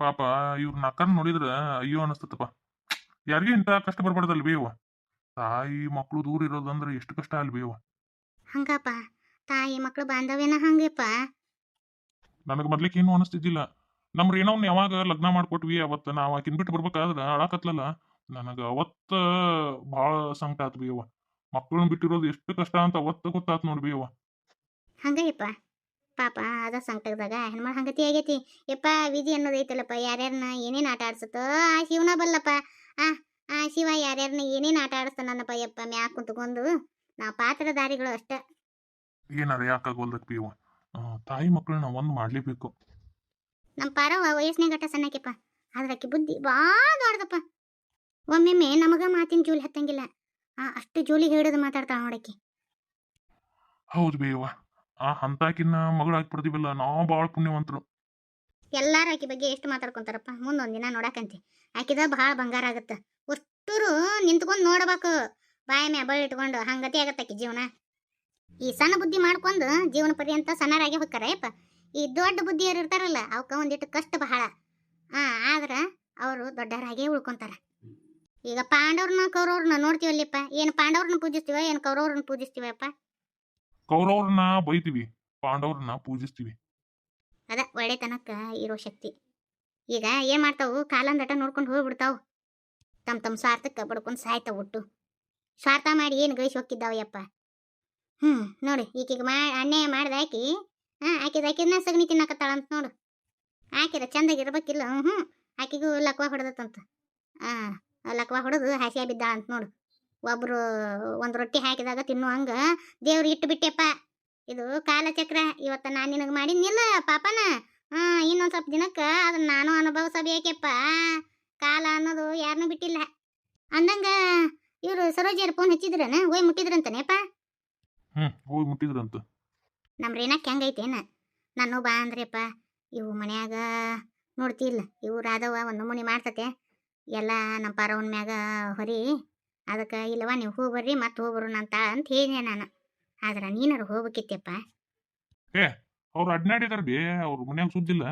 ಪಾಪ ಇವ್ರ ನಕ್ಕನ್ ನೋಡಿದ್ರ ಅಯ್ಯೋ ಅನಸ್ತತಪ್ಪ ಯಾರಿಗೆ ಇಂಥ ಕಷ್ಟ ಬರ್ಬಾರ್ದಲ್ ಬೇವ ತಾಯಿ ಮಕ್ಕಳು ದೂರ ಇರೋದಂದ್ರೆ ಎಷ್ಟು ಕಷ್ಟ ಅಲ್ ಬೇವ ಹಂಗಪ್ಪ ತಾಯಿ ಮಕ್ಕಳು ಬಾಂಧವ್ಯನ ಹಂಗೆಪ್ಪ. ನನಗೆ ಮೊದ್ಲಿಕ್ಕೆ ಏನು ಅನಿಸ್ತಿದ್ದಿಲ್ಲ ನಮ್ಮ ರೇಣವ್ನ ಯಾವಾಗ ಲಗ್ನ ಮಾಡ್ಕೊಟ್ವಿ ಅವತ್ತು ನಾವು ಆಕಿನ್ ಬಿಟ್ಟು ಬರ್ಬೇಕಾದ್ರೆ ಅಳಾಕತ್ಲಲ್ಲ ನನಗೆ ಅವತ್ತ ಭಾಳ ಸಂಕಟ ಆತ್ ಬೇವ ಮಕ್ಕಳನ್ನ ಬಿಟ್ಟಿರೋದು ಎಷ್ಟು ಕಷ್ಟ ಅಂತ ಅವತ್ತ ಗೊತ್ತಾತ್ ನೋಡಿ ಬೇವ ಹಂಗಯ್ಯಪ್ಪ. ಪಾಪ ಅದ ಸಂಕಟದಾಗ ಹೆಣ್ಮಳ ಹಂಗತಿ ಆಗೈತಿ. ಯಪ್ಪ ವಿಧಿ ಅನ್ನೋದು ಐತಲ್ಲಪ್ಪ ಯಾರ್ಯಾರನ್ನ ಏನೇನು ಆಟ ಆಡ್ಸತ್ತೋ ಆ ಶಿವನ ಬಲ್ಲಪ್ಪ. ಆ ಆ ಶಿವ ಯಾರ್ಯಾರನ್ನ ಏನೇನು ಆಟ ಆಡಿಸ್ತಾನಪ್ಪ ಯಪ್ಪ ಮ್ಯಾಕ್ ಕುಂತ್ಕೊಂಡು. ನಾವು ಪಾತ್ರಧಾರಿಗಳು ಅಷ್ಟ. ಏನದ ಯಾಕಾಗೋಲ್ದಕ್ ಬೇವ ಆ, ತಾಯಿ ಮಕ್ಕಳನ್ನ ಒಂದ್ ಮಾಡ್ಲೇಬೇಕು. ನಮ್ಮ ಪಾರವ ವಯಸ್ಸಿನ ಗಟ್ಟ ಸಣ್ಣಕ್ಕೆಪ್ಪ. ಆದ್ರೆ ಬುದ್ಧಿ ಭಾಳ ದೊಡ್ಡದಪ್ಪ. ಒಮ್ಮೆಮ್ಮೆ ನಮಗ ಮಾತಿನ ಜೂಲಿ ಹತ್ತಂಗಿಲ್ಲ. ಆ ಅಷ್ಟು ಜೂಲಿ ಹಿಡಿದು ಮಾತಾಡ್ತಾಳ ನೋಡಕ್ಕೆ ಹೌದು ಬೇವ ಆ ಹಂತಾಕಿನ ಮಗಳಾಗಿ ಪಡ್ದಿವಲ್ಲ ನಾವು ಭಾಳ ಪುಣ್ಯವಂತರು. ಎಲ್ಲಾರು ಆಕಿ ಬಗ್ಗೆ ಎಷ್ಟು ಮಾತಾಡ್ಕೊಂತಾರಪ್ಪ ಮುಂದೊಂದ್ ದಿನ ನೋಡಕಂತಿ. ಆಕಿದ ಬಹಳ ಬಂಗಾರ ಆಗತ್ತ. ಅಷ್ಟೂರು ನಿಂತ್ಕೊಂಡು ನೋಡಬೇಕು. ಬಾಯಿ ಮ್ಯಾ ಬಳ್ಳಿ ಇಟ್ಕೊಂಡು ಹಂಗತಿ ಆಗತ್ತ ಆಕಿ ಜೀವನ. ಈ ಸಣ್ಣ ಬುದ್ಧಿ ಮಾಡ್ಕೊಂಡು ಜೀವನ ಪರ್ಯಂತ ಸಣ್ಣರಾಗಿ ಹೋಗ್ತಾರ ಈ ದೊಡ್ಡ ಬುದ್ಧಿಯರು ಇರ್ತಾರಲ್ಲ ಅವಕ್ಕ ಒಂದಿಟ್ಟು ಕಷ್ಟ ಬಹಳ. ಆ, ಆದ್ರ ಅವರು ದೊಡ್ಡರಾಗಿ ಉಳ್ಕೊಂತಾರ. ಈಗ ಪಾಂಡವ್ರನ್ನ ಕೌರವ್ರನ್ನ ನೋಡ್ತೀವಲ್ಲಿಪ್ಪ ಏನು ಪಾಂಡವ್ರನ್ನ ಪೂಜಿಸ್ತೀವ, ಏನು ಕೌರವ್ರನ್ನ ಪೂಜಿಸ್ತೀವಪ್ಪ? ಕೌರವ್ರನ್ನ ಬೈತೀವಿ, ಪಾಂಡವ್ರನ್ನ ಪೂಜಿಸ್ತೀವಿ. ಅದ ಒಳ್ಳೆತನಕ್ಕ ಇರೋ ಶಕ್ತಿ. ಈಗ ಏನ್ ಮಾಡ್ತಾವು, ಕಾಲಂದಟ ನೋಡ್ಕೊಂಡು ಹೋಗ್ಬಿಡ್ತಾವು. ತಮ್ಮ ತಮ್ಮ ಸ್ವಾರ್ಥಕ್ಕೆ ಬಡ್ಕೊಂಡು ಸಾಯ್ತಾವ ಒಟ್ಟು. ಸ್ವಾರ್ಥ ಮಾಡಿ ಏನು ಗಳಿಸಿ ಹೋಗಿದ್ದಾವಯ್ಯಪ್ಪ ಹ್ಞೂ ನೋಡಿ, ಈಕೀಗ ಮಾ, ಅನ್ಯಾಯ ಮಾಡ್ದ ಆಕಿ ಹಾ, ಆಕಿದ ಆಕಿದ್ನ ಸಗಣಿ ತಿನ್ನಾಕತ್ತಾಳಂತ ನೋಡು. ಆಕಿರ ಚಂದಾಗಿರ್ಬೇಕಿಲ್ಲ ಹ್ಞೂ ಹ್ಞೂ ಆಕಿಗೂ ಲಕ್ವ ಹೊಡೆದತ್ತಂತ. ಆ, ಲಕ್ವ ಹೊಡೆದು ಹಾಸ್ಯ ಬಿದ್ದಾಳಂತ ನೋಡು. ಒಬ್ರು ಒಂದು ರೊಟ್ಟಿ ಹಾಕಿದಾಗ ತಿನ್ನು ಹಂಗ ದೇವ್ರಿಗೆ ಇಟ್ಟು ಬಿಟ್ಟೆಪ್ಪ. ಇದು ಕಾಲಚಕ್ರ ಇವತ್ತ ನಾನು ನಿನಗೆ ಮಾಡಿದ್ನಿಲ್ಲ ಪಾಪನ. ಹಾ ಇನ್ನೊಂದು ಸ್ವಲ್ಪ ದಿನಕ್ಕ ಅದನ್ನ ನಾನು ಅನುಭವಿಸಬೇಕೆಪ್ಪ. ಕಾಲ ಅನ್ನೋದು ಯಾರನ್ನೂ ಬಿಟ್ಟಿಲ್ಲ. ಅಂದಂಗ ಇವರು ಸರೋಜಿಯರ್ ಫೋನ್ ಹಚ್ಚಿದ್ರನ? ಹೋಯ್ ಮುಟ್ಟಿದ್ರಂತನೇಪ್ಪ ಹ್ಮ್ ಹೋಗಿ ಮುಟ್ಟಿದ್ರಂತ. ನಮ್ಮ ರೇನಕ್ಕೆ ಹೆಂಗೈತೇನ? ನಾನು ಬಾ ಅಂದ್ರಪ್ಪ ಇವು ಮನ್ಯಾಗ ನೋಡ್ತಿಲ್ಲ. ಇವು ರಾಧವ ಒಂದು ಮುನಿ ಮಾಡ್ತತೆ. ಎಲ್ಲ ನಮ್ಮ ಪಾರವನ್ ಮ್ಯಾಗ ಹೊರಿ ಅದಕ್ಕೆ ಇಲ್ಲವ ನೀವು ಹೋಗಿ ಬರ್ರಿ ಮತ್ತೆ ಹೋಗ್ಬರೋಣ ಅಂತ ಅಂತ ಹೇಳಿದೆ ನಾನು. ಆದ್ರೆ ನೀನಾರು ಹೋಗ್ಬೇಕಿತ್ತಪ್ಪ. ಅವ್ರು ಅಡ್ನಾಡಿದಾರ ಬೇ ಅವ್ರ ಮನ್ಯಾಗ ಸುದ್ದಿಲ್ಲ.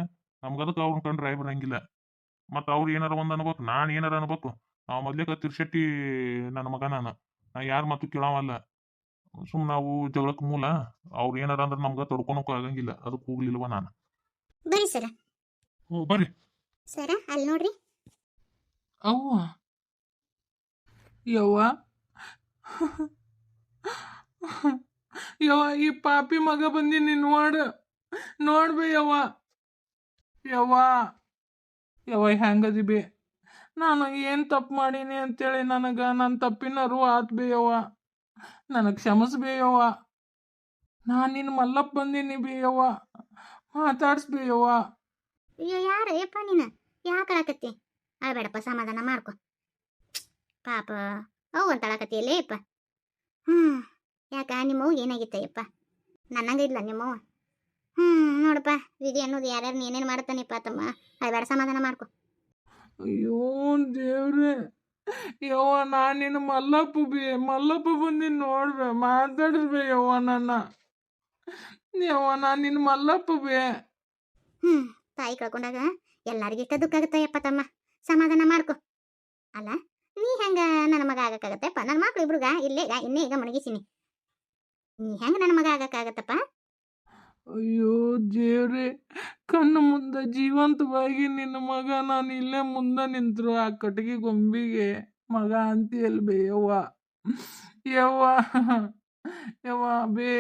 ನಮ್ಗ ಅದಕ್ಕೆ ಅವ್ರನ್ನ ಕಂಡ್ರೆ ಆಯ್ ಬರಂಗಿಲ್ಲ. ಮತ್ತ ಅವ್ರು ಏನಾರ ಒಂದ್ ಅನ್ಬೇಕು ನಾನು ಏನಾರ ಅನ್ಬೇಕು. ನಾವು ಮೊದ್ಲೇಕ ತಿರ್ಶೆಟ್ಟಿ ನನ್ನ ಮಗ ನಾನು. ನಾ ಯಾರ ಮಾತು ಕೇಳಾವಲ್ಲ. ಸುಮ್ ನಾವು ಜಗಳಕ್ ಮೂಲ. ಅವ್ರು ಏನಾರ ಅಂದ್ರೆ ನಮ್ಗ ತಡ್ಕೊಳಕ್ಕೂ ಆಗಂಗಿಲ್ಲ. ಅದಕ್ಕೆ ಹೋಗ್ಲಿಲ್ವ ನಾನು. ಬರ್ರಿ ಸರ. ಓ ಬರ್ರಿ. ಸರ ಅಲ್ಲಿ ನೋಡ್ರಿ. ಅವ್ವ. ಯವ್ವ? ಯವ್ವ, ಈ ಪಾಪಿ ಮಗ ಬಂದಿನಿ ನೋಡ. ನೋಡ್ಬೇ ಯವ್ವ. ಯವ್ವ. ಯವ್ವ ಹೆಂಗದಿ ಬಿ ನಾನು ಏನು ತಪ್ಪು ಮಾಡೀನಿ ಅಂತೇಳಿ ನನಗೆ ನನ್ನ ತಪ್ಪಿನರು ಆತ್ ಬಿ ಯವ್ವ. ನನಗೆ ಕ್ಷಮಿಸ್ಬಿ ಯವ್ವ. ನಾನು ನಿನ್ನ ಮಲ್ಲಪ್ಪ ಬಂದೀನಿ ಬಿ ಯವ್ವ. ಮಾತಾಡ್ಸ್ಬೇ ಯವ್ವ. ಅಯ್ಯೋ ಯಾರ ಯಪ್ಪ ನೀನು? ಯಾಕೆ ಅಳಕತ್ತಿ? ಅಳಬೇಡಪ್ಪ ಸಮಾಧಾನ ಮಾಡ್ಕೊ. ಪಾಪ. ಅವು ಅಂತಳಕತಿಯಲ್ಲೇ ಇಪ್ಪ ಯಪ್ಪ. ಹ್ಮ್ ಯಾಕ ನಿಮ್ಮವು ಏನಾಗಿತ್ತಯ್ಯಪ್ಪ ನನ್ನಂಗ ಇಲ್ಲ ನಿಮ್ಮವ ಹ್ಮ್ ನೋಡಪ್ಪ. ವಿಧಿ ಅನ್ನೋದು ಯಾರ್ಯಾರು ಏನೇನು ಮಾಡ್ತಾನೆಪ್ಪ ತಮ್ಮ? ಬೇಡ ಸಮಾಧಾನ ಮಾಡ್ಕೊ. ಅಯ್ಯೋ ದೇವ್ರೆ. ಯವ್ವ ನಾನು ನಿನ್ನ ಮಲ್ಲಪ್ಪ ಬಿ ಮಲ್ಲಪ್ಪ ಬಂದು ನೋಡ್ಬೆ ಮಾತಾಡಿಸ್ಬೆ ಯವ್ವ ನನ್ನ. ಯವ್ವ ನಾನು ನಿನ್ನ ಮಲ್ಲಪ್ಪ ಬಿ. ಹ್ಞೂ ತಾಯಿ ಕಳ್ಕೊಂಡಾಗ ಎಲ್ಲರಿಗೂ ಇಷ್ಟ ದುಃಖ ಆಗುತ್ತಯ್ಯಪ್ಪ ತಮ್ಮ. ಸಮಾಧಾನ ಮಾಡ್ಕೊ. ಅಲ್ಲ ನೀ ಹೆಂಗ ನನ್ನ ಮಗ ಆಗಕ್ಕಾಗತ್ತಪ್ಪ ನನ್ನ ಮಕ್ಳು ಇಬ್ರುಗ ಇಲ್ಲೇ ಈಗ ಇನ್ನೇ ಈಗ ಮಣಗಿಸಿನಿ ನೀ ಹೆಂಗ ನನ್ನ ಮಗ ಆಗಕ್ಕಾಗತ್ತಪ್ಪ? ಅಯ್ಯೋ ದೇವ್ರೆ ಕಣ್ಣು ಮುಂದೆ ಜೀವಂತವಾಗಿ ನಿನ್ನ ಮಗ ನಾನು ಇಲ್ಲೇ ಮುಂದೆ ನಿಂತರು ಆ ಕಟ್ಟಿಗೆ ಗೊಂಬಿಗೆ ಮಗ ಅಂತೀಯಲ್ ಬೇ ಯವ್ವ. ಯವ್ವ ಯವ್ವ ಬೇ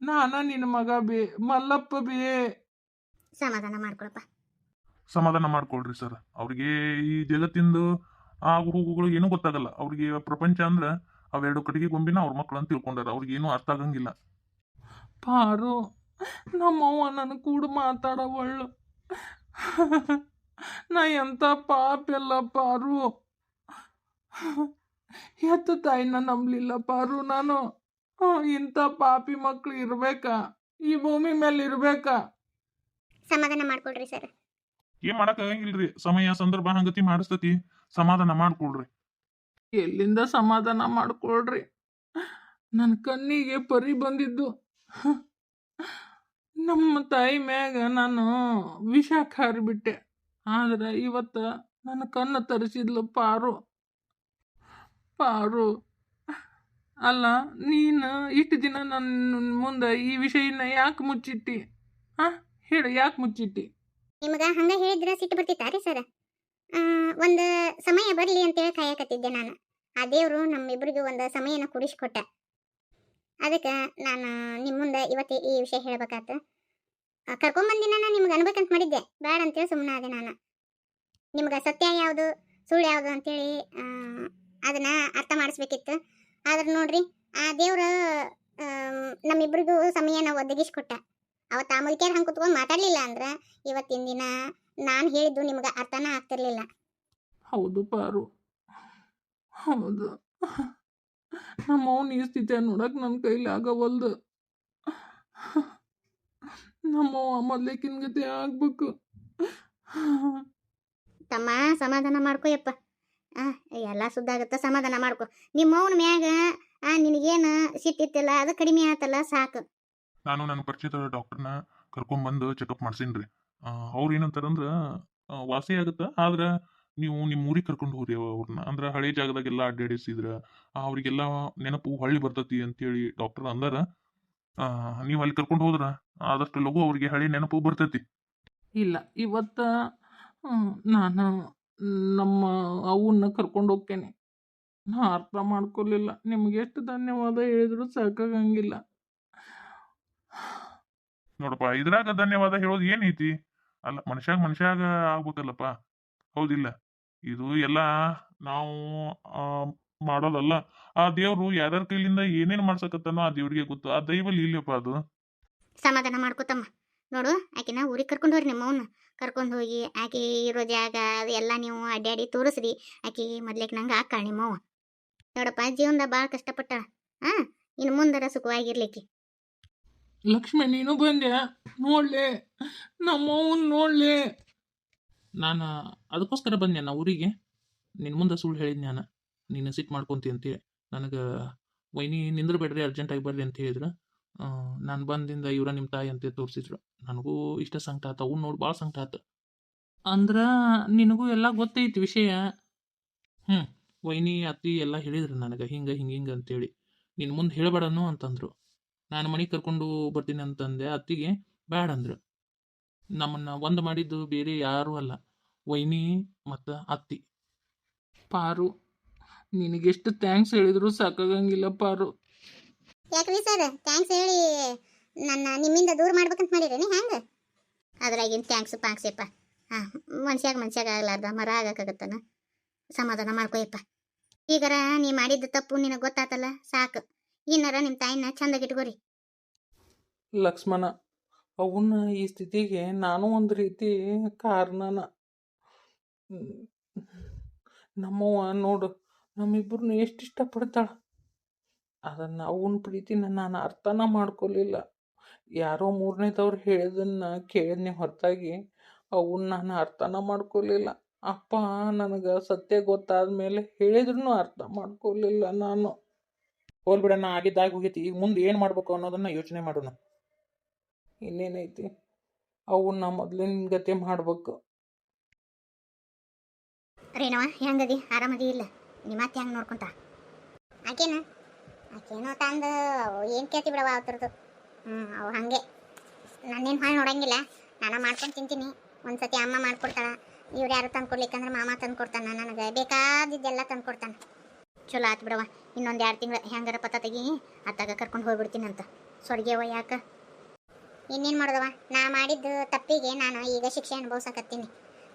ನಾನ ನಿನ್ನ ಮಗ ಬೇ ಮಲ್ಲಪ್ಪ ಬೇ. ಸಮಾಧಾನ ಮಾಡ್ಕೊಳಪ್ಪ. ಸಮಾಧಾನ ಮಾಡ್ಕೊಳ್ರಿ ಸರ್ ಅವ್ರಿಗೆ ಈ ಜಗತ್ತಿಂದು ಆಗು ಹೋಗುಗಳು ಏನೂ ಗೊತ್ತಾಗಲ್ಲ. ಅವ್ರಿಗೆ ಪ್ರಪಂಚ ಅಂದ್ರೆ ಅವೆರಡು ಕಟ್ಟಿಗೆ ಗೊಂಬಿನ ಅವ್ರ ಮಕ್ಕಳು ಅಂತ ತಿಳ್ಕೊಂಡಾರ. ಅವ್ರಿಗೆ ಏನೂ ಅರ್ಥ ಆಗಂಗಿಲ್ಲ. ಪಾರು ನಮ್ಮವ್ವ ನನ್ನ ಕೂಡ ಮಾತಾಡವಳ್ಳು ನಾ ಎಂತ ಪಾಪೆಲ್ಲ ಪಾರು. ಹೆತ್ತು ತಾಯಿನ ನಂಬಲಿಲ್ಲ ಪಾರು ನಾನು. ಇಂಥ ಪಾಪಿ ಮಕ್ಳು ಇರ್ಬೇಕಾ? ಈ ಭೂಮಿ ಮೇಲೆ ಇರ್ಬೇಕಾ ಸಮಾಧಾನ ಮಾಡ್ಕೊಳ್ರಿ ಸರ್. ಏನ್ ಮಾಡಕ್ ಆಗಂಗಿಲ್ರಿ? ಸಮಯ, ಸಂದರ್ಭ ಹಂಗತಿ ಮಾಡಿಸ್ತತಿ. ಸಮಾಧಾನ ಮಾಡ್ಕೊಳ್ರಿ. ಎಲ್ಲಿಂದ ಸಮಾಧಾನ ಮಾಡ್ಕೊಳ್ರಿ? ನನ್ನ ಕಣ್ಣಿಗೆ ಪರಿ ಬಂದಿದ್ದು. ನಮ್ಮ ತಾಯಿ ಮ್ಯಾಗ ನಾನು ವಿಷ ಬಿಟ್ಟೆ ಆದ್ರೆ ಇವತ್ತು ನನ್ನ ಕಣ್ಣು ತರಿಸಿದ್ಲು ಪಾರು. ಪಾರು. ಅಲ್ಲ, ನೀನು ಇಷ್ಟು ದಿನ ನನ್ನ ಮುಂದೆ ಈ ವಿಷಯನ ಯಾಕೆ ಮುಚ್ಚಿಟ್ಟಿ? ಹಾಂ ಹೇಳು, ಯಾಕೆ ಮುಚ್ಚಿಟ್ಟಿ? ನಿಮ್ಗೆ ಹಂಗ ಹೇಳಿದ್ರೆ ಸಿಟ್ಟು ಬರ್ತಿತ್ತಾ ರೀ ಸರ್ ಒಂದು ಸಮಯ ಬರಲಿ ಅಂತೇಳಿ ಕಾಯಕತ್ತಿದ್ದೆ ನಾನು. ಆ ದೇವರು ನಮ್ಮಿಬ್ಬರಿಗೂ ಒಂದು ಸಮಯನ ಕೊಡಿಸ್ಕೊಟ್ಟ. ಅದಕ್ಕೆ ನಾನು ನಿಮ್ಮ ಮುಂದೆ ಇವತ್ತು ಈ ವಿಷಯ ಹೇಳ್ಬೇಕಾತ. ಕರ್ಕೊಂಬಂದಿನ ನಾನು ನಿಮ್ಗೆ ಅನ್ಬೇಕಂತ ಮಾಡಿದ್ದೆ. ಬೇಡ ಅಂತೇಳಿ ಸುಮ್ಮನೆ ಅದೇ ನಾನು. ನಿಮ್ಗೆ ಸತ್ಯ ಯಾವುದು, ಸುಳ್ಳು ಯಾವುದು ಅಂತೇಳಿ ಅದನ್ನ ಅರ್ಥ ಮಾಡಿಸ್ಬೇಕಿತ್ತು. ಆದ್ರೆ ನೋಡ್ರಿ, ಆ ದೇವ್ರ ನಮ್ಮಿಬ್ರಿಗೂ ಸಮಯನ ಒದಗಿಸ್ಕೊಟ್ಟ. ಅವತ್ತು ಆ ಮುದುಕಿಯರ್ ಹಂಗೆ ಕುತ್ಕೊಂಡು ಮಾತಾಡಲಿಲ್ಲ ಅಂದ್ರೆ ಇವತ್ತಿನ ದಿನ ನಾನು ಹೇಳಿದ್ದು ನಿಮ್ಗೆ ಅರ್ಥನ ಆಗ್ತಿರ್ಲಿಲ್ಲ. ಹೌದು ಪಾರು. ಹೌದು. ನಮ್ಮ ಅವನ ಈ ಸ್ಥಿತಿ ನೋಡಕ್ ನನ್ನ ಕೈಲಿ ಆಗವಲ್ದು. ನಮ್ಮವ್ವ ಮೊದ್ಲೇಕಿನ ಗತಿ ಆಗ್ಬೇಕು. ತಮ್ಮ ಸಮಾಧಾನ ಮಾಡ್ಕೊಯಪ್ಪ ಆ ಎಲ್ಲ ಸುದ್ದಾಗತ್ತ ಸಮಾಧಾನ ಮಾಡ್ಕೊ. ನಿಮ್ಮ ಅವನ ಮ್ಯಾಗ ನಿನಗೇನು ಸಿಟ್ಟಿತ್ತಲ್ಲ ಅದು ಕಡಿಮೆ ಆತಲ್ಲ ಸಾಕು. ನಾನು ನನ್ನ ಪರಿಚಿತ ಡಾಕ್ಟರ್ನ ಕರ್ಕೊಂಬಂದು ಚೆಕಪ್ ಮಾಡ್ಸೀನ್ರಿ ಅವ್ರು ಏನಂತಾರಂದ್ರ ವಾಸಿ ಆಗುತ್ತೆ, ಆದ್ರೆ ನೀವು ನಿಮ್ಮ ಊರಿಗೆ ಕರ್ಕೊಂಡು ಹೋಗ್ರಿ ಅವ್ರನ್ನ ಅಂದ್ರೆ ಹಳೆ ಜಾಗದಾಗೆಲ್ಲ ಅಡ್ಡಾಡಿಸಿದ್ರ ಅವ್ರಿಗೆಲ್ಲ ನೆನಪು ಹೊಳ್ಳಿ ಬರ್ತತಿ ಅಂತೇಳಿ ಡಾಕ್ಟರ್ ಅಂದಾರ. ನೀವು ಅಲ್ಲಿ ಕರ್ಕೊಂಡು ಹೋದ್ರ, ಆದಷ್ಟು ಲಘು ಅವ್ರಿಗೆ ಹಳೆ ನೆನಪು ಬರ್ತೈತಿ. ಇಲ್ಲ, ಇವತ್ತ ನಾನು ನಮ್ಮ ಅವನ್ನ ಕರ್ಕೊಂಡು ಹೋಗ್ತೇನೆ. ನಾ ಅರ್ಥ ಮಾಡ್ಕೊಲಿಲ್ಲ. ನಿಮ್ಗೆ ಎಷ್ಟು ಧನ್ಯವಾದ ಹೇಳಿದ್ರು ಸಾಕಾಗಂಗಿಲ್ಲ. ನೋಡಪ್ಪ, ಇದ್ರಾಗ ಧನ್ಯವಾದ ಹೇಳೋದು ಏನೈತಿ ಅಲ್ಲ, ಮನುಷ್ಯಾಗ ಮನುಷ್ಯಾಗ ಆಗ್ಬೇಕಲ್ಲಪ್ಪ. ಹೌದಿಲ್ಲ. ಇದು ಎಲ್ಲ ನಾವು ಮಾಡೋದಲ್ಲ. ಆ ದೇವ್ರು ಯಾರ್ಯಾರ ಕೈಲಿಂದ ಏನೇನ್ ಮಾಡ್ಸಕತ್ತಾನೋ ಆ ದೇವ್ರಿಗೆ ಗೊತ್ತು. ಆ ದೈವಲ್ಲಿ ಇಲ್ಲಪ್ಪ ಅದು. ಸಮಾಧಾನ ಮಾಡ್ಕೊತಮ್ಮ ನೋಡು, ಆಕಿನ ಊರಿಗೆ ಕರ್ಕೊಂಡು ಹೋಗ್ರಿ ನಿಮ್ಮ ಅವನ್ನ ಕರ್ಕೊಂಡು ಹೋಗಿ ಆಕೆ ಇರೋ ಜಾಗ ಎಲ್ಲ ನೀವು ಅಡ್ಡಾಡಿ ತೋರಿಸ್ರಿ. ಆಕೆ ಮೊದ್ಲೇಕ್ ನಂಗೆ ಹಾಕಾಳ ನಿಮ್ಮವ್ವ. ನೋಡಪ್ಪ ಜೀವನದ ಭಾಳ ಕಷ್ಟಪಟ್ಟ ಹಾ ಇನ್ನು ಮುಂದರ ಸುಖವಾಗಿರ್ಲಿಕ್ಕೆ ಲಕ್ಷ್ಮಿ, ನೀನು ಬಂದ್ಯಾ ನೋಡ್ಲೆ. ನಮ್ಮವನ್ ನೋಡ್ಲೆ. ನಾನು, ಅದಕ್ಕೋಸ್ಕರ ಬಂದೆ ನಾ ಊರಿಗೆ. ನಿನ್ನ ಮುಂದೆ ಸುಳ್ಳು ಹೇಳಿದ್ ನಾನು. ನೀನು ಸಿಟ್ ಮಾಡ್ಕೊಂತಿ ಅಂತೇಳಿ ನನಗೆ ವೈನಿ ನಿಂದ್ರಬೇಡ್ರಿ ಅರ್ಜೆಂಟಾಗಿ ಬರ್ರಿ ಅಂತ ಹೇಳಿದ್ರು. ನಾನು ಬಂದಿಂದ ಇವ್ರ ನಿಮ್ಮ ತಾಯಿ ಅಂತ ತೋರಿಸಿದ್ರು. ನನಗೂ ಇಷ್ಟ ಸಂಕಟ ಆತ. ಅವ್ನು ನೋಡಿ ಭಾಳ ಸಂಕಟ ಆತ. ಅಂದ್ರೆ ನಿನಗೂ ಎಲ್ಲ ಗೊತ್ತೈತಿ ವಿಷಯ. ಹ್ಞೂ ವೈನಿ ಅತ್ತಿ ಎಲ್ಲ ಹೇಳಿದ್ರು ನನಗೆ. ಹಿಂಗೆ ಹಿಂಗೆ ಹಿಂಗೆ ಅಂತೇಳಿ. ನಿನ್ನ ಮುಂದೆ ಹೇಳಬೇಡನು ಅಂತಂದ್ರು. ನಾನು ಮನೆಗೆ ಕರ್ಕೊಂಡು ಬರ್ತೀನಿ ಅಂತಂದೆ ಅತ್ತಿಗೆ, ಬ್ಯಾಡ ಅಂದ್ರು. ನಮ್ಮನ್ನ ಒಂದು ಮಾಡಿದ್ದು ಬೇರೆ ಯಾರೂ ಅಲ್ಲ, ವೈನಿ ಮತ್ತು ಅತ್ತಿ. ಪಾರು ನಿನಗೆಷ್ಟು ಥ್ಯಾಂಕ್ಸ್ ಹೇಳಿದ್ರು ಸಾಕಾಗಂಗಿಲ್ಲ ಪಾರು. ಯಾಕ್ರಿ ಸರ್? ಥ್ಯಾಂಕ್ಸ್ ಹೇಳಿ ನನ್ನ ನಿಮ್ಮಿಂದ ದೂರ ಮಾಡ್ಬೇಕಂತ ಮಾಡಿರೇನಿ ಹೆಂಗೆ? ಅದ್ರಾಗಿನ ಥ್ಯಾಂಕ್ಸ್ ಪಾಂಕ್ಸಪ್ಪ ಹಾಂ, ಮನ್ಷ್ಯಾಗ ಮನ್ಷ್ಯಾಗ ಆಗ್ಲಾರ್ದ, ಮರ ಆಗಕ್ಕಾಗತ್ತನ? ಸಮಾಧಾನ ಮಾಡ್ಕೊಯಪ್ಪ ಈಗರ ನೀ ಮಾಡಿದ್ದ ತಪ್ಪು ನಿನಗೆ ಗೊತ್ತಾತಲ್ಲ, ಸಾಕು. ಇನ್ನರ ನಿಮ್ಮ ತಾಯಿನ ಚಂದಾಗಿ ಇಟ್ಕೋರಿ. ಲಕ್ಷ್ಮಣ ಅವನ್ನ ಈ ಸ್ಥಿತಿಗೆ ನಾನು ಒಂದು ರೀತಿ ಕಾರಣನ. ನಮ್ಮವ್ವ ನೋಡು ನಮ್ಮಿಬ್ಬರನ್ನ ಎಷ್ಟು ಇಷ್ಟಪಡ್ತಾಳ. ಅದನ್ನು ಅವನ ಪ್ರೀತಿನ ನಾನು ಅರ್ಥನ ಮಾಡ್ಕೊಲಿಲ್ಲ. ಯಾರೋ ಮೂರನೇದವ್ರು ಹೇಳಿದನ್ನ ಕೇಳಿದ್ನೆ ಹೊರತಾಗಿ ಅವನ್ನ ನಾನು ಅರ್ಥನ ಮಾಡ್ಕೊಲಿಲ್ಲ. ಅಪ್ಪ, ನನಗೆ ಸತ್ಯ ಗೊತ್ತಾದ ಮೇಲೆ ಹೇಳಿದ್ರು ಅರ್ಥ ಮಾಡ್ಕೊಲಿಲ್ಲ ನಾನು. ಹೋಲ್ಬಿಡಣ್ಣ ಆಗಿದ್ದಾಗಿ ಹೋಗೈತಿ. ಈಗ ಮುಂದೆ ಏನು ಮಾಡ್ಬೇಕು ಅನ್ನೋದನ್ನ ಯೋಚನೆ ಮಾಡೋಣ. ಇನ್ನೇನೈತಿ? ಅವನ್ನ ಮೊದಲಿನ ಗತಿ ಮಾಡ್ಬೇಕು. ರೇಣವ, ಹೆಂಗದಿ? ಆರಾಮದಿ ಇಲ್ಲ? ನಿಮ್ಮ ಅತ್ತೆ ಹೆಂಗೆ ನೋಡ್ಕೊಂತ? ಆಕೇನ? ಆಕೇನೋ ತಂದು ಏನು ಕೇಳ್ತಿ ಬಿಡವ ಅವ್ರದ್ದು ಹ್ಞೂ ಅವು ಹಾಗೆ. ನನ್ನೇನು ಹಾಳು ನೋಡಂಗಿಲ್ಲ. ನಾನು ಮಾಡ್ಕೊಂಡು ತಿಂತೀನಿ. ಒಂದ್ಸತಿ ಅಮ್ಮ ಮಾಡ್ಕೊಡ್ತಾಳ. ಇವ್ರು ಯಾರು ತಂದು ಕೊಡ್ಲಿಕ್ಕಂದ್ರೆ ಮಾಮ ತಂದು ನನಗೆ. ಬೇಕಾದಿದ್ದೆಲ್ಲ ತಂದು ಕೊಡ್ತಾನೆ ಚಲೋ ಆತು ಬಿಡವ ಇನ್ನೊಂದು ಎರಡು ತಿಂಗಳು ಹೆಂಗಾರ ಪತ್ತ ತೆಗಿ, ಅತ್ತಾಗ ಕರ್ಕೊಂಡು ಹೋಗ್ಬಿಡ್ತೀನಿ ಅಂತ. ಸ್ವರ್ಗೇವ ಯಾಕೆ? ಇನ್ನೇನು ಮಾಡೋದವ ನಾ ಮಾಡಿದ್ದು ತಪ್ಪಿಗೆ ನಾನು ಈಗ ಶಿಕ್ಷೆ ಅನುಭವಿಸಕತ್ತೀನಿ.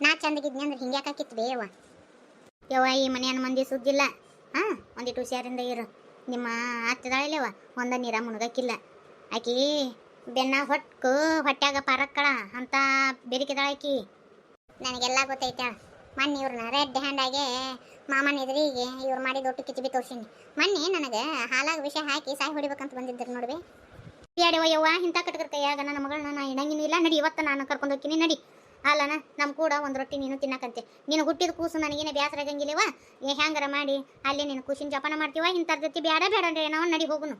ನಾ ಚಂದಗಿದ್ನಿ ಅಂದ್ರೆ ಹಿಂಗೆ ಯಾಕಾಕಿತ್ತು ಬೇಯವ್ವ? ಯವ್ವ, ಈ ಮನೆಯನ್ನು ಮಂದಿ ಸುದ್ದಿಲ್ಲ. ಹಾಂ ಒಂದಿಟ್ಟು ಹುಷಾರಿಂದ ಇರು. ನಿಮ್ಮ ಹತ್ತಿದಾಳಲ್ಲವ ಒಂದ ನೀರ ಮುಣಗಕ್ಕಿಲ್ಲ. ಆಕಿ, ಬೆನ್ನ ಹೊಟ್ಟು ಹೊಟ್ಯಾಗ ಪಾರಕ್ಕಳ ಅಂತ ಬೆರಿಕಿದಾಳ ಆಕಿ. ನನಗೆಲ್ಲ ಗೊತ್ತೈತೆ ಮೊನ್ನೆ ಇವ್ರನ್ನ ರೆಡ್ ಹ್ಯಾಂಡಾಗೆ ಮಾಮನ ಎದುರಿಗೆ ಇವ್ರು ಮಾಡಿ ಒಟ್ಟು ಕಿಚಿಬಿ ತೋರ್ಸೀನಿ. ಮೊನ್ನೆ ನನಗೆ ಹಾಲಾಗ ವಿಷ ಹಾಕಿ ಸಾಯಿ ಹೊಡಿಬೇಕಂತ ಬಂದಿದ್ದರು ನೋಡ್ವಿ. ಬ್ಯಾಡವ ಯವ್ವ ಇಂಥ ಕಟ್ಕರ ಕೈಯಾಗ ನನ್ನ ಮಗಳನ್ನ ನಾ ಇಡಂಗಿನ ಇಲ್ಲ. ನಡಿ, ಇವತ್ತು ನಾನು ಕರ್ಕೊಂಡು ಹೋಗ್ತೀನಿ, ನಡಿ. ಅಲ್ಲನ ನಮ್ಮ ಕೂಡ ಒಂದು ರೊಟ್ಟಿ ನೀನು ತಿನ್ನಕಂತೆ. ನೀನು ಹುಟ್ಟಿದ ಕೂಸು ನನಗೇನೆ ಬೇಸರ ಆಗಂಗಿಲ್ಲವ? ಹ್ಯಾಂಗಾರ ಮಾಡಿ, ಅಲ್ಲಿ ನೀನು ಖುಷಿನ ಜಪಾನ ಮಾಡ್ತೀವ? ಇಂಥದ್ದತಿ ಬೇಡ ಬೇಡ ಅಂದ್ರೆ ನಾವು ನಡಿ ಹೋಗುನು.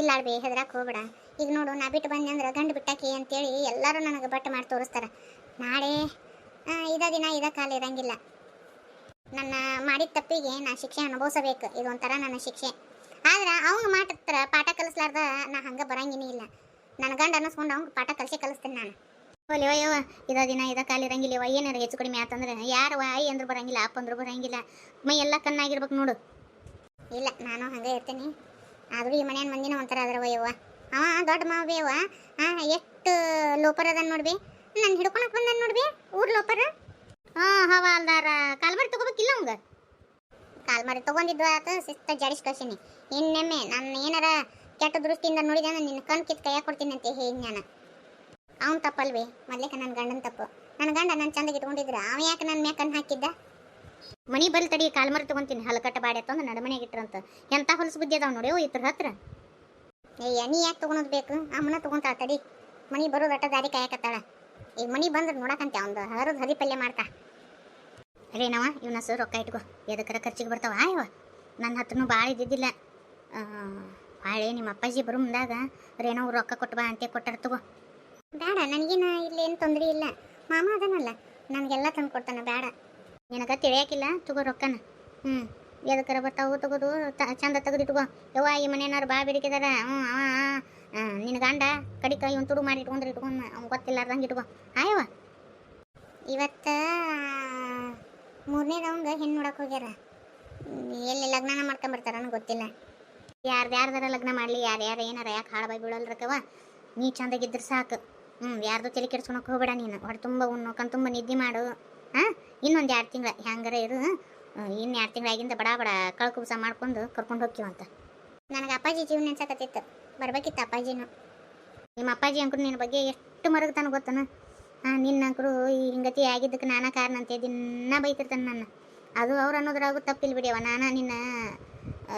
ಇಲ್ಲ ಅಳ್ಬಿ, ಹೆದ್ರಾಕ್ ಹೋಗ್ಬೇಡ. ಈಗ ನೋಡು, ನಾ ಬಿಟ್ಟು ಬಂದೆ ಅಂದ್ರೆ ಗಂಡು ಬಿಟ್ಟಾಕಿ ಅಂತೇಳಿ ಎಲ್ಲರೂ ನನಗೆ ಬಟ್ಟೆ ಮಾಡಿ ತೋರಿಸ್ತಾರೆ. ನಾಳೆ ಇದ ದಿನ ಇದ ಕಾಲ ಇರಂಗಿಲ್ಲ. ನನ್ನ ಮಾಡಿದ ತಪ್ಪಿಗೆ ನಾ ಶಿಕ್ಷೆ ಅನುಭವಿಸಬೇಕು. ಇದು ಒಂಥರ ನನ್ನ ಶಿಕ್ಷೆ. ಆದ್ರೆ ಅವಂಗ ಮಾತ್ರ ಪಾಠ ಕಲಿಸ್ಲಾರ್ದ ನಾ ಹಂಗೆ ಬರಂಗಿನೇ ಇಲ್ಲ. ನನ್ನ ಗಂಡ ಅನ್ನಿಸ್ಕೊಂಡು ಅವ್ನಿಗೆ ಪಾಠ ಕಲಿಸಿ ಕಲಿಸ್ತೇನೆ ನಾನು. ಓಲಿ ಅಯ್ಯವ ಇದ ದಿನ ಇದ ಕಾಲ ಇರಂಗಿಲ್ಲ ಯವ್ವ. ಏನಾರ ಹೆಚ್ಚು ಕಡಿಮೆ ಆತಂದ್ರೆ ಯಾರು ಆಯಿ ಅಂದ್ರು ಬರಂಗಿಲ್ಲ ಅಪ್ಪ ಅಂದ್ರು ಬರಂಗಿಲ್ಲ. ಮೈ ಎಲ್ಲ ಕಣ್ಣಾಗಿರ್ಬೇಕು ನೋಡು. ಇಲ್ಲ ನಾನು ಹಂಗೆ ಇರ್ತೀನಿ. ಆದರೂ ಈ ಮನೆಯ ಮಂದಿನ ಒಂಥರ ಅದ್ರ ಯವ್ವ. ಅವ ದೊಡ್ಡ ಮಾವ ಬಿ ಅವ ಆ ಎಷ್ಟು ಲೋಪರ್ ಅದ ನೋಡ್ಬಿ. ನಾನು ಹಿಡ್ಕೊಳಕ್ ಬಂದ ನೋಡ್ಬಿ ಊರ್ ಲೋಪರ್. ಹಾ ಹವಾಲ್ದಾರ ಕಾಲ್ಮಾರಿ ತಗೋಬೇಕಿಲ್ಲ ಅವಂಗ? ಕಾಲ್ಮಾರಿ ತಗೊಂಡಿದ್ದು ಆತ ಸಿಸ್ತ ಜಾಡಿಸ್ ಕಳ್ಸೀನಿ. ಇನ್ನೆಮ್ಮೆ ನಾನು ಏನಾರ ಕೆಟ್ಟ ದೃಷ್ಟಿಯಿಂದ ನೋಡಿದ ನಿನ್ನ ಕಣ್ ಕಿತ್ ಕೈಯಾಗ ಕೊಡ್ತೀನಿ ಅಂತ ಹೇಳಿ ನಾನು ಅವ್ನ ತಪ್ಪಲ್ವಿ? ಮೊದ್ಲೇಕ ನನ್ನ ಗಂಡನ ತಪ್ಪು. ನನ್ನ ಗಂಡ ನನ್ನ ಚಂದಗೆ ಇಟ್ಕೊಂಡಿದ್ರ, ಅವ ಯಾಕೆ ನನ್ನ ಮ್ಯಾಕ ಕಣ್ಣು ಹಾಕಿದ್ದ? ಮನಿ ಬಲ್ ತಡಿ ಕಾಲ್ಮರಿ ತಗೊಂತೀನಿ. ಹಲಕಟ್ಟ ಬಾಡೆ ತಂದು ನಡಮನೆಗೆ ಇಟ್ರಂತ ಎಂತ ಹೊಲಸು ಬುದ್ಧಿ ಅದಾವ ನೋಡಿ ಇತ್ರ ಹತ್ರ? ಏ ನೀ ಯಾಕೆ ತಗೊಳೋದು ಬೇಕು ಅಮ್ಮನ ತಗೊಂತಾಳ ತಡಿ. ಮನಿ ಬರೋದು ದಾರಿ ಕಾಯಕತ್ತಾಳ. ಈಗ ಮನಿ ಬಂದ್ರೆ ನೋಡಕಂತೆ ಅವ್ನು ಹರಿದು ಹದಿ ಪಲ್ಯ ಮಾಡ್ತಾ. ರೇನವ ಇವನ ಸರ್ ರೊಕ್ಕ ಇಟ್ಕೋ ಎದಕ್ಕರ ಖರ್ಚಿಗೆ ಬರ್ತಾವ? ಇವ ನನ್ನ ಹತ್ರನೂ ಭಾಳ ಇದ್ದಿದ್ದಿಲ್ಲ. ಭಾಳ ನಿಮ್ಮ ಅಪ್ಪಾಜಿ ಬರೋ ಮುಂದಾಗ ರೇನೋ ರೊಕ್ಕ ಕೊಟ್ಟು ಬಾ ಅಂತ ಕೊಟ್ಟಾರ ತಗೋ. ಬೇಡ ನನಗೇನ ಇಲ್ಲಿ ಏನು ತೊಂದರೆ ಇಲ್ಲ. ಮಾಮ ಅದನಲ್ಲ, ನನಗೆಲ್ಲ ತಂದು ಕೊಡ್ತಾನೆ ಬೇಡ ನಿನಗ ತಿಳಿಯಾಕಿಲ್ಲ, ತಗೋ ರೊಕ್ಕನ. ಹ್ಞೂ ಎದಕ್ಕರ ಬರ್ತಾವು? ತಗೋದು ಚಂದ ತೆಗೆದಿಟ್ಕೋ. ಯವ್ವ, ಈ ಮನೆಯವ್ರು ಬಾ ಬಿಡಿಕಿದಾರ? ಹ್ಞೂ ಅವ ನಿನ್ನ ಗಂಡ ಕಡಿಕ ಒಂದು ತುಡು ಮಾಡಿ ಇಟ್ಕೊಂಡ್ರೆ, ಇಟ್ಕೊಂಡು ಅವ್ನು ಗೊತ್ತಿಲ್ಲಾರ್ದಂಗೆ ಇಟ್ಕೋ. ಆಯವ್ವ ಇವತ್ತ, ಮೂರನೇ ರೌಂಡ್ ಹೆಣ್ಣು ನೋಡಕ್ಕೆ ಹೋಗ್ಯಾರ. ಎಲ್ಲಿ ಲಗ್ನ ಮಾಡ್ಕೊಂಬರ್ತಾರ ನನಗೆ ಗೊತ್ತಿಲ್ಲ. ಯಾರ್ದು ಯಾರ್ದಾರ ಲಗ್ನ ಮಾಡಲಿ, ಯಾರು ಯಾರು ಏನಾರ, ಯಾಕೆ ಹಾಳು ಬಾಯಿ ಬೀಳಲ್ರಕ್ಕವ ನೀ ಚಂದಾಗಿದ್ರೆ ಸಾಕು. ಹ್ಞೂ ಯಾರ್ದು ತಲೆ ಕೆಡ್ಸ್ಕೊಳಕ್ಕೆ ಹೋಗ್ಬೇಡ ನೀನು. ಹೊಡೆ ತುಂಬ ಉಣ್ಣು, ಕಣ್ ತುಂಬ ನಿದ್ದೆ ಮಾಡು. ಹಾಂ, ಇನ್ನೊಂದು ಎರಡು ತಿಂಗಳ? ಹ್ಯಾಂಗಾರ ಇರು ಇನ್ನು ಎರಡು ತಿಂಗಳಾಗಿಂದ ಬಡ ಬಡ ಕಳ್ಕುಬ್ಸ ಮಾಡ್ಕೊಂಡು ಕರ್ಕೊಂಡು ಹೋಗ್ತೀವಂತ. ನನಗೆ ಅಪ್ಪಾಜಿ ಜೀವನ ನೆನ್ಸಕತ್ತಿತ್ತು. ಬರ್ಬೇಕಿತ್ತು ಅಪ್ಪಾಜಿನು. ನಿಮ್ಮ ಅಪ್ಪಾಜಿ ಅಂಕರು ನಿನ್ನ ಬಗ್ಗೆ ಎಷ್ಟು ಮರಗ್ತಾನ ಗೊತ್ತಾನ? ಹಾಂ, ನಿನ್ನ ಅಂಕರು ಈ ಹಿಂಗತಿ ಆಗಿದ್ದಕ್ಕೆ ನಾನಾ ಕಾರಣ ಅಂತ ದಿನ ಬೈತಿರ್ತಾನೆ ನನ್ನ. ಅದು ಅವ್ರು ಅನ್ನೋದ್ರಾಗೂ ತಪ್ಪಿಲ್ಲ ಬಿಡಿಯವ. ನಾನು ನಿನ್ನ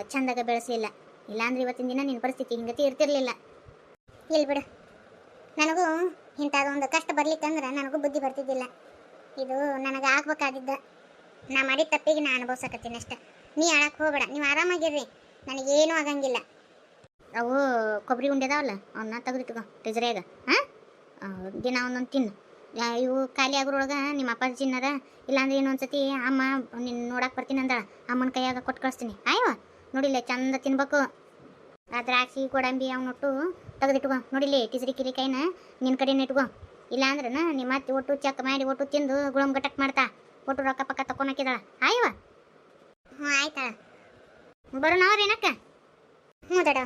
ಚಂದಾಗ ಬೆಳೆಸಲಿಲ್ಲ. ಇಲ್ಲಾಂದ್ರೆ ಇವತ್ತಿನ ದಿನ ನಿನ್ನ ಪರಿಸ್ಥಿತಿ ಹಿಂಗತಿ ಇರ್ತಿರ್ಲಿಲ್ಲ. ಇಲ್ಲ ಬಿಡು. ನನಗೂ ಇಂಥದ್ದೊಂದು ಕಷ್ಟ ಬರ್ಲಿಕ್ಕಂದ್ರೆ ನನಗೂ ಬುದ್ಧಿ ಬರ್ತಿದ್ದಿಲ್ಲ. ಇದು ನನಗೆ ಆಗ್ಬೇಕಾದಿದ್ದ. ನಾ ಮಾಡಿದ ತಪ್ಪಿಗೆ ನಾ ಅನುಭವಿಸಕತ್ತೀನಿ ಅಷ್ಟೆ. ನೀ ಆಳಕ್ಕೆ ಹೋಗ್ಬೇಡ, ನೀವು ಆರಾಮಾಗಿರ್ರಿ. ನನಗೇನು ಆಗಂಗಿಲ್ಲ. ಅವು ಕೊಬ್ಬರಿ ಉಂಡೆದಾವಲ್ಲ ಅವನ್ನ ತೆಗೆದಿಟ್ಕೋ ಟ್ರೆಜರಿಯಾಗ ಹಾಂ? ದಿನ ಒಂದೊಂದು ತಿನ್ನು. ಇವು ಖಾಲಿ ಆಗೋರೊಳಗೆ ನಿಮ್ಮ ಅಪ್ಪಾಜಿನಾರ ಇಲ್ಲಾಂದ್ರೆ ಇನ್ನೊಂದ್ಸತಿ ಅಮ್ಮ ನಿನ್ನ ನೋಡಕ್ಕೆ ಬರ್ತೀನಿ ಅಂದಾಳ, ಅಮ್ಮನ ಕೈಯಾಗ ಕೊಟ್ಟು ಕಳಿಸ್ತೀನಿ. ಆಯ್ವ? ನೋಡಿಲ್ಲ ಚಂದ ತಿನ್ಬೇಕು. ಆ ದ್ರಾಕ್ಷಿ, ಗೋಡಂಬಿ ಅವನ್ನೊಟ್ಟು ತೆಗೆದಿಟ್ಕೊ ನೋಡಿಲಿ ಟಿಸರಿ ಕಿರಿ ಕೈನ ನಿನ್ನ ಕಡೆನೇ ಇಟ್ಕೊ. ಇಲ್ಲಾಂದ್ರೆ ನಿಮ್ಮ ಅತ್ತೆ ಒಟ್ಟು ಚೆಕ್ ಮಾಡಿ ಒಟ್ಟು ತಿಂದು ಗುಳಮ್ ಗಟಕ್ ಮಾಡ್ತಾ. ಒಟ್ಟು ರೊಕ್ಕ ಪಕ್ಕ ತಕೊಂಡಾಕಿದಾಳ ಆಯ್ವ ಹ್ಞೂ ಆಯ್ತಾ ಬರೋಣ ಅವ್ರೇನಕ್ಕ ಹ್ಞೂ ದಡ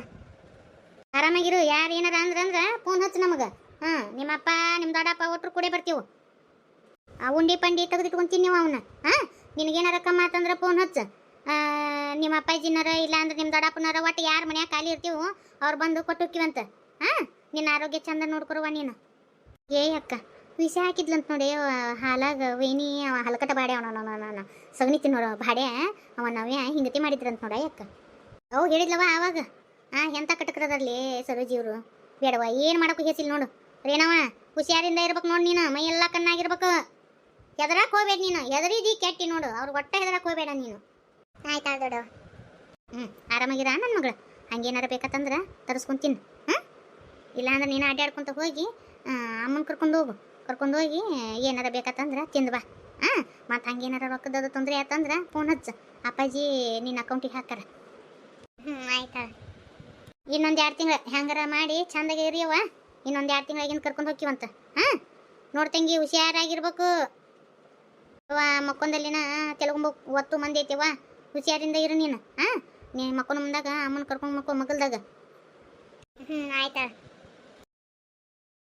ಆರಾಮಾಗಿರು, ಯಾರು ಏನಾರ ಅಂದ್ರೆ ಅಂದ್ರೆ ಫೋನ್ ಹಚ್ಚು ನಮಗೆ. ಹಾಂ ನಿಮ್ಮಪ್ಪ ನಿಮ್ಮ ದೊಡ್ಡಪ್ಪ ಒಟ್ರು ಕೂಡೆ ಬರ್ತೀವಿ. ಆ ಉಂಡಿ ಪಂಡಿ ತೆಗೆದಿಟ್ಕೊಂತೀನಿ ನೀವು ಅವನ್ನ ಹಾಂ, ನಿನಗೇನಾರ ಕಮ್ಮ ಆತಂದ್ರೆ ಫೋನ್ ಹಚ್ಚು. ನಿಮ್ಮ ಅಪ್ಪಾಜಿನಾರ ಇಲ್ಲ ಅಂದ್ರೆ ನಿಮ್ಮ ದೊಡ್ಡಪ್ಪನಾರ ಒಟ್ಟು ಯಾರ ಮನ್ಯಾಗ ಖಾಲಿ ಇರ್ತೀವೋ ಅವ್ರು ಬಂದು ಕೊಟ್ಟೋಕ್ಕಿವಂತ ಹಾಂ, ನಿನ್ನ ಆರೋಗ್ಯ ಚಂದ ನೋಡ್ಕೊರುವ ನೀನು. ಏ ಅಕ್ಕ. ವಿಷ ಹಾಕಿದ್ಲಂತ ನೋಡಿ ಹಾಲಾಗ ವೇಣಿ ಅವ ಹಲಕಟ ಬಾಡೆ, ಅವನ ಸಗಣಿ ತಿನ್ನೋರು ಬಾಡೆ, ಅವ ನವ್ಯ ಹಿಂಗತಿ ಮಾಡಿದ್ರಂತ ನೋಡ ಅಕ್ಕ ಅವು ಹೇಳಿದ್ಲವ ಆವಾಗ. ಆ, ಎಂತ ಕಟಕರದಲ್ಲಿ ಸರೋಜಿಯವರು ಬೇಡವ ಏನು ಮಾಡಕ್ಕೂ ಹೇಸಿಲ್ ನೋಡು. ರೇನವ ಹುಷಾರಿಂದ ಇರ್ಬೇಕು ನೋಡು ನೀನು, ಮೈ ಎಲ್ಲ ಕಣ್ಣಾಗಿರ್ಬೇಕು. ಎದರಾಕ್ ಹೋಗ್ಬೇಡ ನೀನು ಎದರಿದಿ ಕೆಟ್ಟಿ ನೋಡು, ಅವ್ರು ಒಟ್ಟ ಹೆದರಾಕ್ ಹೋಗ್ಬೇಡ ನೀನು. ಆಯ್ತಾ ದೊಡ್ಡ ಹ್ಞೂ ಆರಾಮಾಗಿರ ನನ್ನ ಮಗಳು? ಹಂಗೇನಾರ ಬೇಕತ್ತಂದ್ರೆ ತರಿಸ್ಕೊಂತೀನಿ ಹಾಂ ಇಲ್ಲಾಂದ್ರೆ ನೀನು ಅಡ್ಡಾಡ್ಕೊಂತ ಹೋಗಿ ಅಮ್ಮನ ಕರ್ಕೊಂಡು ಹೋಗು. ಕರ್ಕೊಂಡು ಹೋಗಿ, ಏನಾರ ಬೇಕತ್ತಂದ್ರೆ ತಿಂದು ಬಾ. ಹಾಂ, ಮತ್ತು ಹಂಗೇನಾರ ರೊಕ್ಕದ ತೊಂದರೆ ಆತಂದ್ರೆ ಫೋನ್ ಹಚ್ಚ. ಅಪ್ಪಾಜಿ ನಿನ್ನ ಅಕೌಂಟಿಗೆ ಹಾಕ್ತಾರೆ ಹ್ಞೂ ಆಯ್ತಾ ಇನ್ನೊಂದು ಎರಡು ತಿಂಗಳು ಹೆಂಗಾರ ಮಾಡಿ ಚಂದಾಗಿ ಇರಿಯವ ಇನ್ನೊಂದು ಎರಡು ತಿಂಗಳಾಗಿಂದ ಕರ್ಕೊಂಡು ಹೋಗ್ತೀವಂತ. ಹಾಂ ನೋಡ್ತಂಗಿ ಹುಷಾರಾಗಿರ್ಬೇಕು. ಮಕ್ಕೊಂದಲ್ಲಿನ ತೆಲುಗು ಒತ್ತು ಮಂದಿ ಐತಿವ ಹುಷಾರಿಂದ ಇರು ನೀನು. ಹಾಂ, ನೀನು ಮಕ್ಕೊಂಡ್ ಮುಂದಾಗ ಅಮ್ಮನ ಕರ್ಕೊಂಡು ಮಕ್ಕೊ ಮಗಲ್ದಾಗ ಹ್ಞೂ ಆಯ್ತಾ